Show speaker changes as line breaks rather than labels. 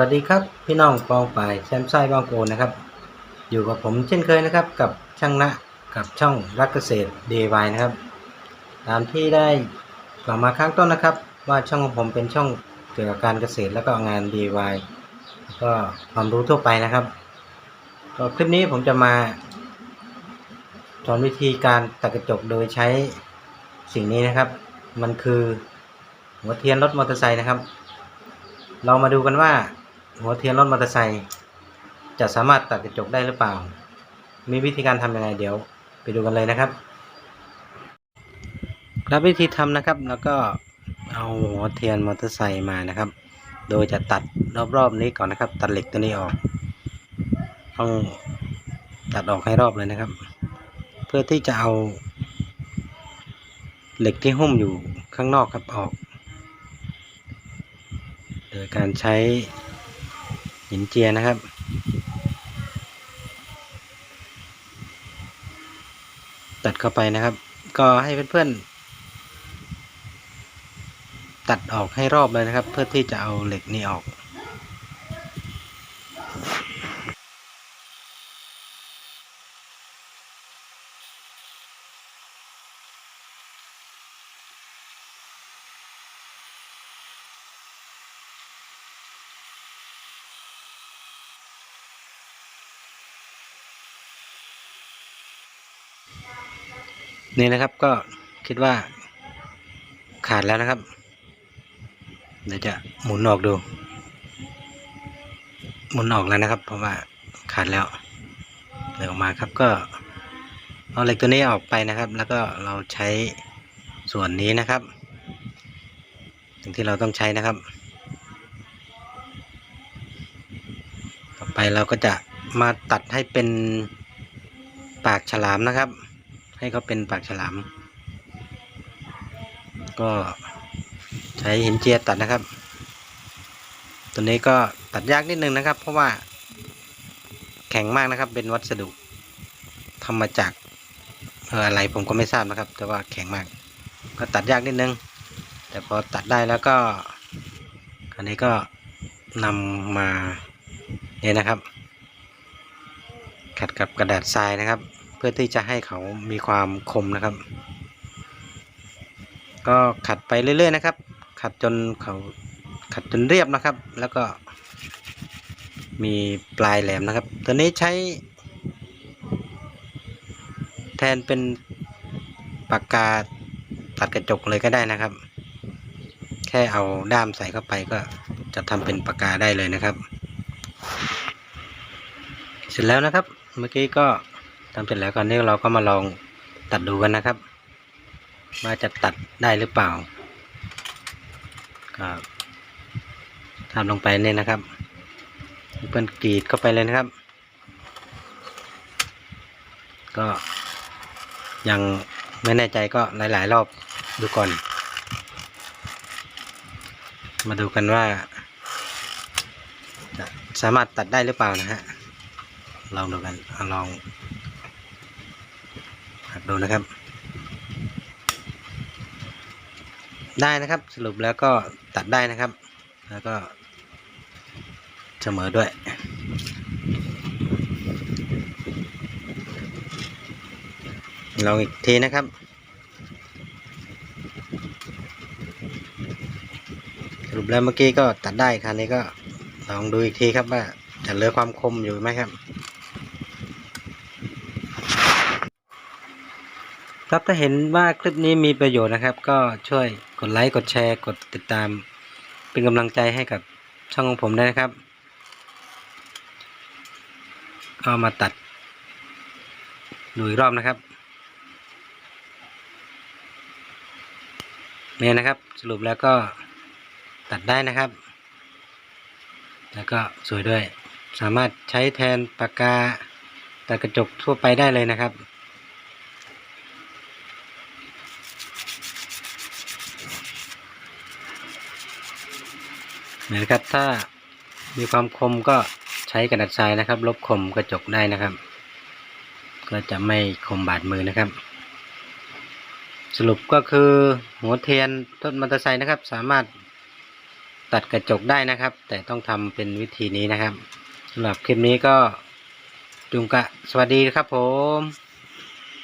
วัสดีครับพี่น้องกองฝ่ายแซมไซบางโกนะครับ อยู่กับผมเช่นเคยนะครับกับช่างณะกับช่องรักเกษตร DIY นะครับ ตามที่ได้กล่าวมาข้งต้นนะครับ ว่าช่องของผมเป็นช่องเกี่ยวกับการเกษตรแล้วก็งาน DIY แล้วก็ความรู้ทั่วไปนะครับก็คลิปนี้ผมจะมาสอนวิธีการตัดกระจกโดยใช้สิ่งนี้นะครับ มันคือหัวเทียนรถมอเตอร์ไซค์นะครับ เรามาดูกันว่า หัวเทียนรถมอเตอร์ไซค์จะสามารถตัดกระจกได้หรือเปล่า มีวิธีการทำยังไงเดี๋ยว ไปดูกันเลยนะครับ ครับวิธีทำนะครับแล้วก็เอาหัวเทียนมอเตอร์ไซค์มานะครับ โดยจะตัดรอบๆนี้ก่อนนะครับ ตัดเหล็กตัวนี้ออก ต้องตัดออกให้รอบเลยนะครับ เพื่อที่จะเอา เหล็กที่หุ้มอยู่ข้างนอกครับออก โดยการใช้ หินเจียนะครับ ตัดเข้าไปนะครับ ก็ให้เพื่อนๆตัดออกให้รอบเลยนะครับ เพื่อที่จะเอาเหล็กนี้ออก นี่นะครับก็คิดว่าขาดแล้วนะครับ เดี๋ยวจะหมุนออกดู หมุนออกแล้วนะครับ เพราะว่าขาดแล้วเดี๋ยวออกมาครับก็เอาเหล็กตัวนี้ออกไปนะครับ แล้วก็เราใช้ส่วนนี้นะครับสิ่งที่เราต้องใช้นะครับ ต่อไปเราก็จะมาตัดให้เป็น ปากฉลามนะครับ ให้เขาเป็นปากฉลาม ก็ใช้หินเจียตัดนะครับ ตัวนี้ก็ตัดยากนิดนึงนะครับ เพราะว่าแข็งมากนะครับ เป็นวัสดุทำมาจากอะไรผมก็ไม่ทราบนะครับ แต่ว่าแข็งมาก ก็ตัดยากนิดนึง แต่พอตัดได้แล้วก็อันนี้ก็นำมาเนี่ยนะครับ ขัดกับกระดาษทรายนะครับ เพื่อที่จะให้เขามีความคมนะครับ ก็ขัดไปเรื่อย ๆ นะครับ ขัดจนเขาขัดจนเรียบนะครับ แล้วก็มีปลายแหลมนะครับ ตัวนี้ใช้ แทนเป็นปากกาตัดกระจกเลยก็ได้นะครับ แค่เอาด้ามใส่เข้าไปก็จะทำเป็นปากกาได้เลยนะครับ สร็จแล้วนะครับ เมื่อกี้ก็ทำเสร็จแล้วก่อนนี้เราก็มาลองตัดดูกันนะครับ ว่าจะตัดได้หรือเปล่าก็ทำลงไปเนี่นะครับเพื่อนกรีดเข้าไปเลยนะครับ ก็ยังไม่แน่ใจก็หลาย ๆ รอบดูก่อน มาดูกันว่า สามารถตัดได้หรือเปล่านะฮะ ลองดูกันเอาลองหักดูนะครับ ได้นะครับสรุปแล้วก็ตัดได้นะครับ แล้วก็เสมอด้วยลองอีกทีนะครับ สรุปแล้วเมื่อกี้ก็ตัดได้คราวนี้ก็ลองดูอีกทีครับว่าจะเหลือความคมอยู่ไหมครับ ครับถ้าเห็นว่าคลิปนี้มีประโยชน์นะครับ ก็ช่วยกดไลค์กดแชร์ กดติดตาม เป็นกำลังใจให้กับช่องของผมด้วยนะครับก็มาตัดดูอีกรอบนะครับเนี่ยนะครับสรุปแล้วก็ตัดได้นะครับ แล้วก็สวยด้วย สามารถใช้แทนปากกาตัดกระจกทั่วไปได้เลยนะครับ นะครับ ถ้ามีความคมก็ใช้กระดาษทรายนะครับ ลบคมกระจกได้นะครับ ก็จะไม่คมบาดมือนะครับ สรุปก็คือหัวเทียนต้นมอเตอร์ไซค์นะครับ สามารถตัดกระจกได้นะครับ แต่ต้องทำเป็นวิธีนี้นะครับสำหรับคลิปนี้ก็จุงกะ สวัสดีครับผม